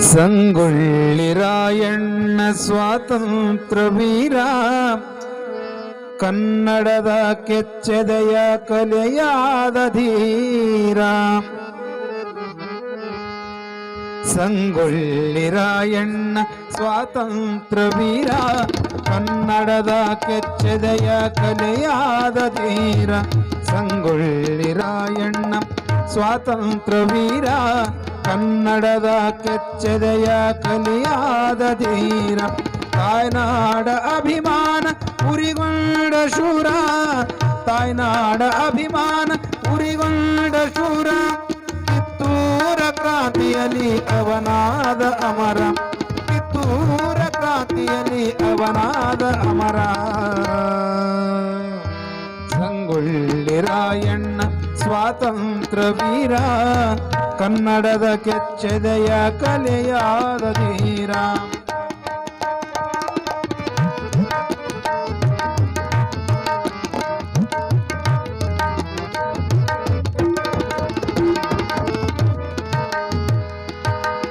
ಸಂಗೊಳ್ಳಿ ರಾಯಣ್ಣ ಸ್ವಾತಂತ್ರ್ಯ ವೀರ ಕನ್ನಡದ ಕೆಚ್ಚೆದೆಯ ಕಲೆಯಾದ ಧೀರ ಸಂಗೊಳ್ಳಿ ರಾಯಣ್ಣ ಸ್ವಾತಂತ್ರ್ಯ ವೀರ ಕನ್ನಡದ ಕೆಚ್ಚೆದೆಯ ಕಲೆಯಾದ ಧೀರ ಸಂಗೊಳ್ಳಿ ರಾಯಣ್ಣ ಸ್ವಾತಂತ್ರ್ಯ ವೀರ ಕನ್ನಡದ ಕೆಚ್ಚೆದೆಯ ಕಲಿಯಾದ ಧೀರ ತಾಯ್ನಾಡ ಅಭಿಮಾನ ಉರಿಗೊಂಡ ಶೂರ. ತಾಯ್ನಾಡ ಅಭಿಮಾನ ಉರಿಗೊಂಡ ಶೂರ. ಕಿತ್ತೂರ ಕ್ರಾಂತಿಯಲ್ಲಿ ಅವನಾದ ಅಮರ. ಕಿತ್ತೂರ ಕ್ರಾಂತಿಯಲ್ಲಿ ಅವನಾದ ಅಮರ. ಸಂಗೊಳ್ಳಿ ರಾಯಣ್ಣ, ಸ್ವಾತಂತ್ರ್ಯ ವೀರ. ಕನ್ನಡದ ಕೆಚ್ಚೆದೆಯ ಕಲೆಯಾದ ಧೀರ.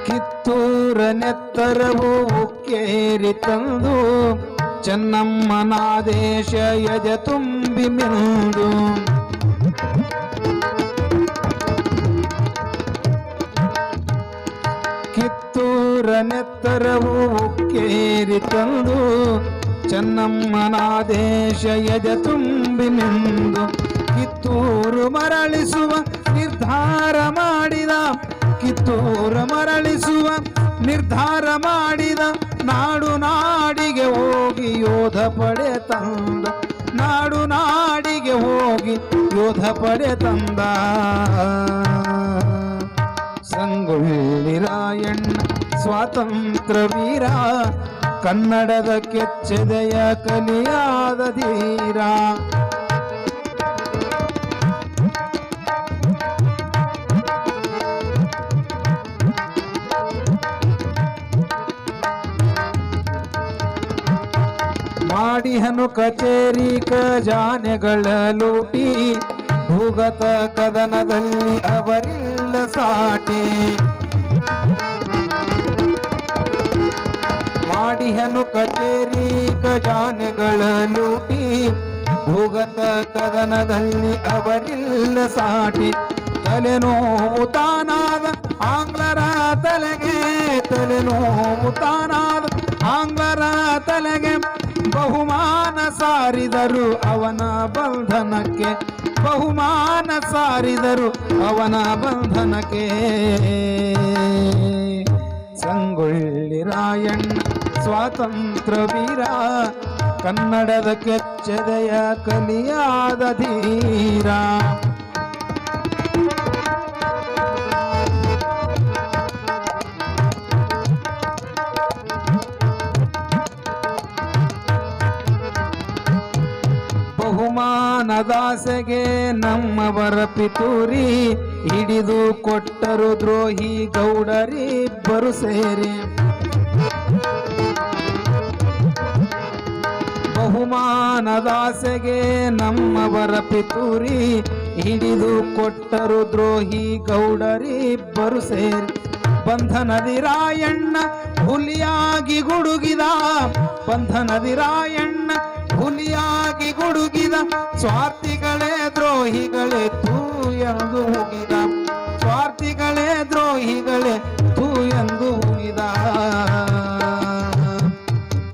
ಕಿತ್ತೂರ ನೆತ್ತರವು ಉಕ್ಕೇರಿ ತಂದು ಚೆನ್ನಮ್ಮನಾದೇಶ ಯಜ ತುಂಬಿ ಮಿಂದು ಕಿತ್ತೂರ ನೆತ್ತರವು ಉಕ್ಕೇರಿ ತಂದು ಚೆನ್ನಮ್ಮನಾದೇಶ ಯಜ ತುಂಬಿ ನಿಂದು ಕಿತ್ತೂರು ಮರಳಿಸುವ ನಿರ್ಧಾರ ಮಾಡಿದ, ಕಿತ್ತೂರು ಮರಳಿಸುವ ನಿರ್ಧಾರ ಮಾಡಿದ, ನಾಡು ನಾಡಿಗೆ ಹೋಗಿ ಯೋಧ ಪಡೆ ತಂದ, ನಾಡು ನಾಡಿಗೆ ಹೋಗಿ ಯೋಧ ಪಡೆ ತಂದ. ಸಂಗೊಳ್ಳಿ ರಾಯಣ್ಣ ಸ್ವಾತಂತ್ರ್ಯ ವೀರ ಕನ್ನಡದ ಕೆಚ್ಚೆದೆಯ ಕಲಿಯಾದ ಧೀರ. ಮಾಡಿಹನು ಕಚೇರಿ ಕಜಾನೆಗಳ ಲೂಟಿ ಭೂಗತ ಕದನದಲ್ಲಿ ಅವರಿಲ್ಲ ಸಾಟಿ. ಮಾಡಿಹನು ಕಚೇರಿ ಖಜಾನೆಗಳ ಲೂಟಿ. ಭೂಗತ ಕದನದಲ್ಲಿ ಅವರಿಲ್ಲ ಸಾಟಿ. ತಲೆನೋವು ತಾನಾದ ಆಂಗ್ಲರ ತಲೆಗೆ ತಲೆನೋವು ತಾನಾದ ಆಂಗ್ಲರ ತಲೆಗೆ. ಬಹುಮಾನ ಸಾರಿದರು ಅವನ ಬಂಧನಕ್ಕೆ. ಬಹುಮಾನ ಸಾರಿದರು ಅವನ ಬಂಧನಕ್ಕೆ. ಸಂಗೊಳ್ಳಿ ರಾಯಣ್ಣ ಸ್ವಾತಂತ್ರ್ಯ ವೀರ ಕನ್ನಡದ ಕೆಚ್ಚದೆಯ ಕಲಿಯಾದ ಧೀರ. ಬಹುಮಾನದಾಸೆಗೆ ನಮ್ಮವರ ಪಿತೂರಿ ಹಿಡಿದು ಕೊಟ್ಟರು ದ್ರೋಹಿ ಗೌಡರಿಬ್ಬರು ಸೇರಿ. ಬಹುಮಾನದಾಸೆಗೆ ನಮ್ಮವರ ಪಿತೂರಿ ಹಿಡಿದು ಕೊಟ್ಟರು ದ್ರೋಹಿ ಗೌಡರಿಬ್ಬರು ಸೇರಿ. ಬಂಧನದಿ ರಾಯಣ್ಣ ಹುಲಿಯಾಗಿ ಗುಡುಗಿದ ಬಂಧನದಿ ರಾಯಣ್ಣ ಹುಲಿಯಾಗಿ ಗುಡುಗಿದ ಸ್ವಾರ್ಥಿಗಳೇ ದ್ರೋಹಿಗಳೇ ತೂ ಎಂದು ಹೋಗಿದ ಸ್ವಾರ್ಥಿಗಳೇ ದ್ರೋಹಿಗಳೇ ತೂ ಎಂದು ಹೋಗಿದ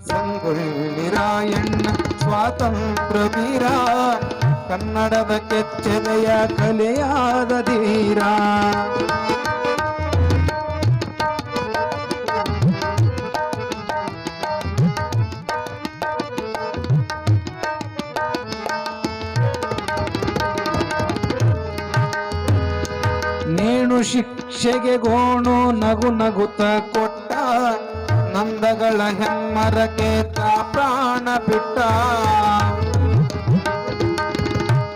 ಸಂಗೊಳ್ಳಿ ರಾಯಣ್ಣ, ಸ್ವಾತಂತ್ರ್ಯ ವೀರ. ಕನ್ನಡದ ಕೆಚ್ಚೆದೆಯ ಕಲೆಯಾದ ಧೀರ. ಶಿಕ್ಷೆಗೆ ಗೋಣು ನಗು ನಗುತ ಕೊಟ್ಟ ನಂದಗಳ ಹೆಮ್ಮರಕ್ಕೆ ತಾ ಪ್ರಾಣ ಬಿಟ್ಟ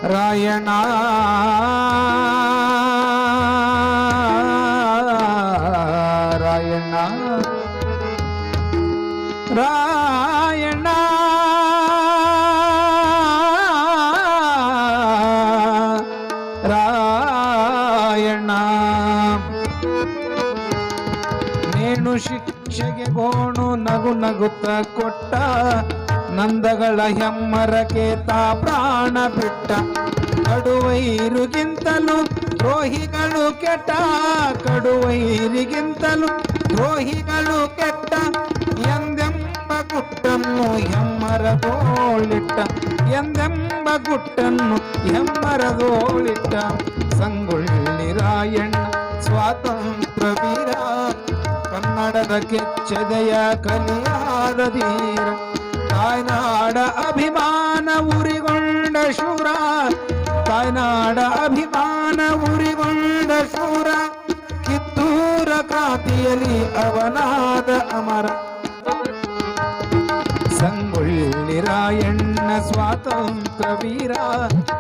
ರಾಯಣ ಗೋಣು ನಗು ನಗುತ್ತ ಕೊಟ್ಟ ನಂದಗಳ ಹೆಮ್ಮರಕ್ಕೆ ತಾ ಪ್ರಾಣ ಬಿಟ್ಟ. ಕಡುವೈರುಗಿಂತಲೂ ದ್ರೋಹಿಗಳು ಕೆಟ್ಟ. ಕಡುವೈರಿಗಿಂತಲೂ ದ್ರೋಹಿಗಳು ಕೆಟ್ಟ. ಎಂದೆಂಬ ಗುಟ್ಟನ್ನು ಹೆಮ್ಮರದೋಳಿಟ್ಟ ಎಂದೆಂಬ ಗುಟ್ಟನ್ನು ಹೆಮ್ಮರದೋಳಿಟ್ಟ ಸಂಗೊಳ್ಳಿ ರಾಯಣ್ಣ, ಸ್ವಾತಂತ್ರ್ಯ ವೀರ. ಕನ್ನಡದ ಕೆಚ್ಚದೆಯ ಕಲಿಯಾದ ಧೀರ. ತಾಯ್ನಾಡ ಅಭಿಮಾನ ಉರಿಗೊಂಡ ಶೂರ. ತಾಯ್ನಾಡ ಅಭಿಮಾನ ಉರಿಗೊಂಡ ಶೂರ. ಕಿತ್ತೂರ ಕ್ರಾಂತಿಯಲ್ಲಿ ಅವನಾದ ಅಮರ. ಸಂಗೊಳ್ಳಿ ರಾಯಣ್ಣ ಸ್ವಾತಂತ್ರ್ಯ ವೀರ.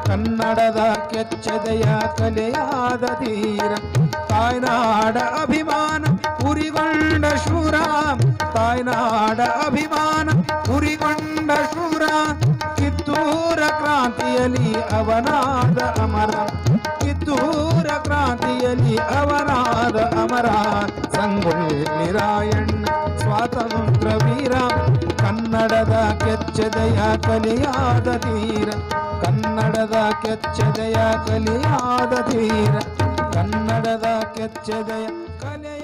ಕನ್ನಡದ ಕೆಚ್ಚದೆಯ ಕಲೆಯಾದ ಧೀರ. ತಾಯ್ನಾಡ ಅಭಿಮಾನ ಉರಿಗೊಂಡ ಶೂರ ತಾಯ್ನಾಡ ಅಭಿಮಾನ ಉರಿಗೊಂಡ ಶೂರ ಕಿತ್ತೂರ ಕ್ರಾಂತಿಯಲ್ಲಿ ಅವನಾದ ಅಮರ ಕಿತ್ತೂರ ಕ್ರಾಂತಿಯಲ್ಲಿ ಅವನಾದ ಅಮರ ಸಂಗೊಳ್ಳಿ ರಾಯಣ್ಣ ಸ್ವಾತಂತ್ರ್ಯ ವೀರ ಕನ್ನಡದ ಕೆಚ್ಚದೆಯ ಕಲಿಯಾದ ತೀರ ಕನ್ನಡದ ಕೆಚ್ಚದೆಯ ಕಲಿಯಾದ ತೀರ ಕನ್ನಡದ ಕೆಚ್ಚದೆಯ ಕಲೆ